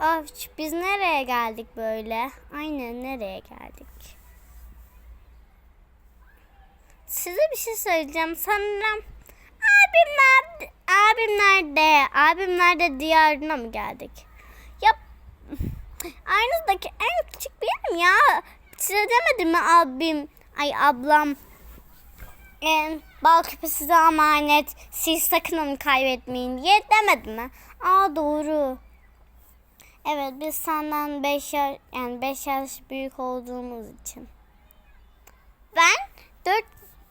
Of biz nereye geldik böyle? Aynen nereye geldik? Size bir şey söyleyeceğim. Sanırım abim nerede? Abim nerede? Abim nerede diyarına mı geldik? Ya aynıdaki en küçük benim ya. Size demedim mi abim? Ay ablam. En, bal küpü size emanet. Siz sakın onu kaybetmeyin diye demedim mi? Aa doğru. Evet biz senden 5 yaş yani 5 yaş büyük olduğumuz için. Ben 4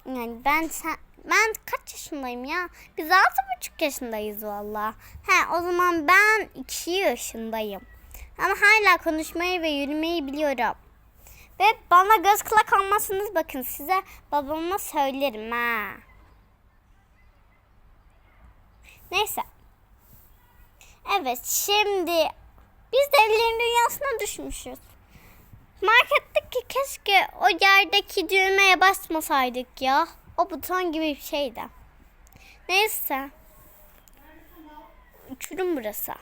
yani ben sen ben kaç yaşındayım ya? Biz altı buçuk yaşındayız valla. He o zaman ben 2 yaşındayım. Ama hala konuşmayı ve yürümeyi biliyorum. Ve bana göz kulak olmazsınız bakın size babama söylerim ha. Neyse. Evet şimdi biz de ellerin dünyasına düşmüşüz. Marketteki keşke o yerdeki düğmeye basmasaydık ya. O buton gibi bir şeydi. Neyse. Uçurum burası.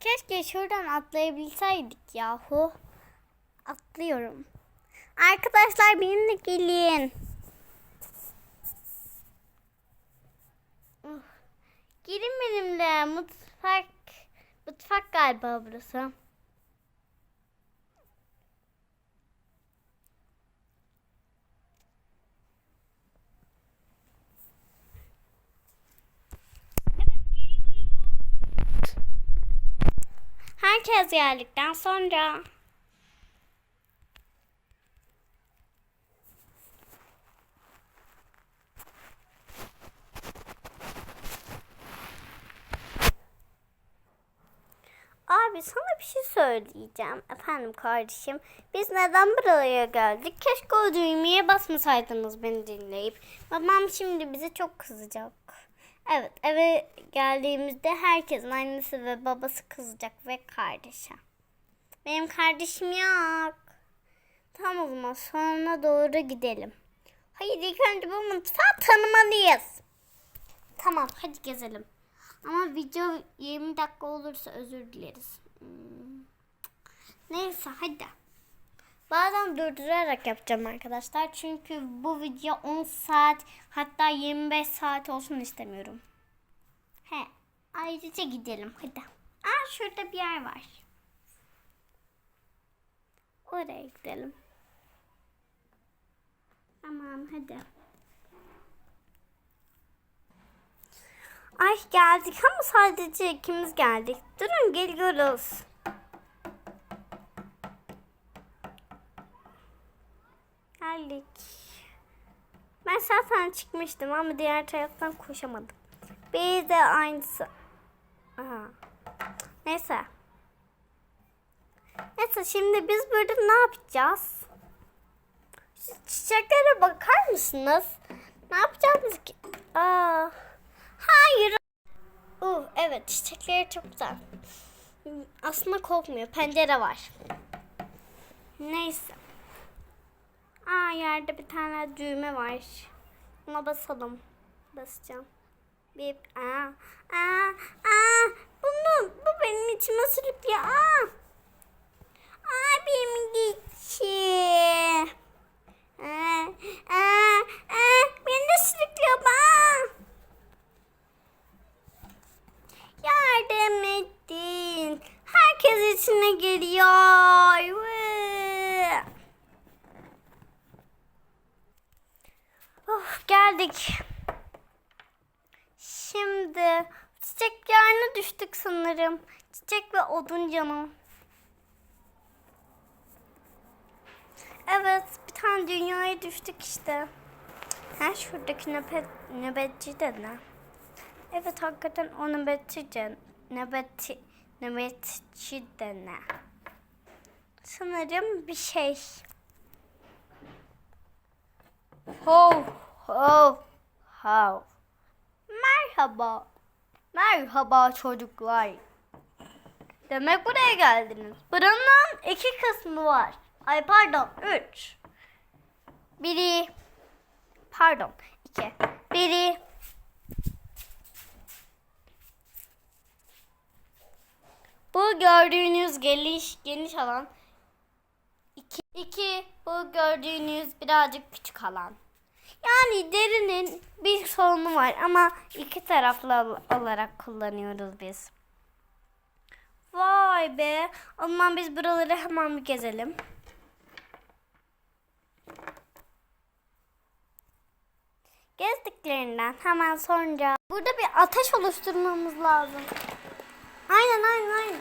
Keşke şuradan atlayabilseydik yahu. Atlıyorum. Arkadaşlar benimle gelin. Gelin benimle. Mutfak. Mutfak galiba burası. Herkes geldikten sonra Abi sana bir şey söyleyeceğim. Efendim kardeşim. Biz neden buraya geldik? Keşke o düğmeye basmasaydınız beni dinleyip. Babam şimdi bize çok kızacak. Evet eve geldiğimizde herkesin annesi ve babası kızacak ve kardeşi. Benim kardeşim yok. Tamam o zaman sonuna doğru gidelim. Hayır ilk önce bu mutfağı tanımalıyız. Tamam hadi gezelim. Ama video 20 dakika olursa özür dileriz. Hmm. Neyse hadi. Bazen durdurarak yapacağım arkadaşlar. Çünkü bu video 10 saat hatta 25 saat olsun istemiyorum. He. Ayrıca gidelim hadi. Aa şurada bir yer var. Oraya gidelim. Tamam hadi. Ay geldik ama sadece ikimiz geldik. Durun geliyoruz. Geldik. Ben zaten çıkmıştım ama diğer taraftan koşamadım. Bir de aynısı. Aha. Neyse. Neyse şimdi biz burada ne yapacağız? Şu çiçeklere bakar mısınız? Ne yapacağız ki? Aa. Hayır. Uh, evet çiçekleri çok güzel. Aslında kokmuyor. Pencere var. Neyse. Aa yerde bir tane düğme var. Ona basalım. Basacağım. Bir aa aa aa bunu bu benim içime sürüklüyor. Aa. Abim gitti. Aa, aa, aa, beni de sürüklüyor. Aa. Yardım edin. Herkes içine geliyor. Vı. Of geldik. Şimdi çiçek yerine düştük sanırım. Çiçek ve odun canım. Evet bir tane dünyaya düştük işte. Ha şuradaki nöbet, nöbetçi de ne? Evet hakikaten o nöbetçi de nöbetçi, nöbetçi de ne? Sanırım bir şey. Ho ho ho. Merhaba. Merhaba çocuklar. Demek buraya geldiniz. Buranın iki kısmı var. Ay pardon üç. Biri pardon iki. Biri bu gördüğünüz geniş geniş alan. İki, iki bu gördüğünüz birazcık küçük alan. Yani derinin bir sorunu var ama iki taraflı olarak kullanıyoruz biz. Vay be. O zaman biz buraları hemen bir gezelim. Gezdiklerinden hemen sonra burada bir ateş oluşturmamız lazım. Aynen aynen aynen.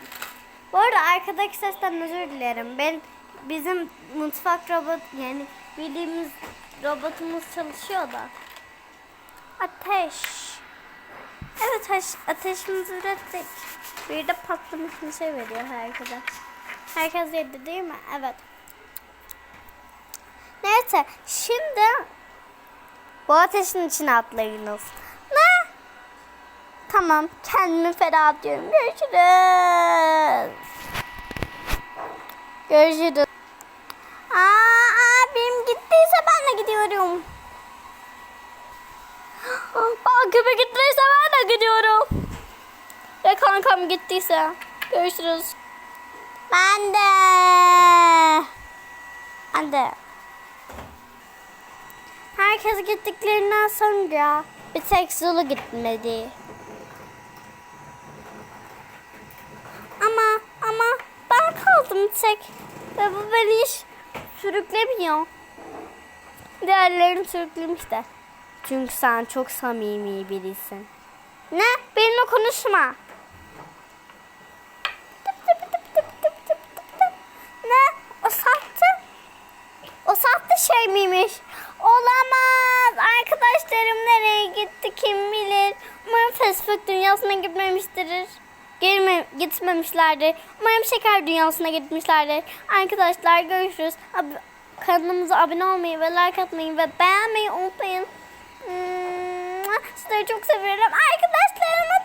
Bu arada arkadaki sesten özür dilerim. Ben bizim mutfak robot yani bildiğimiz robotumuz çalışıyor da. Ateş. Evet ateş, ateşimizi ürettik. Bir de patlamış bir şey veriyor herkese. Herkes yedi değil mi? Evet. Neyse şimdi bu ateşin içine atlayınız. Ne? Tamam kendimi feda atıyorum. Görüşürüz. Görüşürüz. Aa, abim gittiyse ben de gidiyorum. Aa, köpek gittiyse ben de gidiyorum. Ya kankam gittiyse. Görüşürüz. Ben de. Ben de. Herkes gittiklerinden sonra bir tek Zulu gitmedi. Ama ama ben kaldım tek ve bu beni hiç sürüklemiyor. Diğerlerini sürüklemiş de. Çünkü sen çok samimi birisin. Ne? Benimle konuşma. Dünyasına gitmemiştir. Gelme, gitmemişlerdir. Umarım şeker dünyasına gitmişlerdir. Arkadaşlar görüşürüz. Ab- kanalımıza abone olmayı ve like atmayı ve beğenmeyi unutmayın. Hmm, Sizleri çok seviyorum. Arkadaşlarımı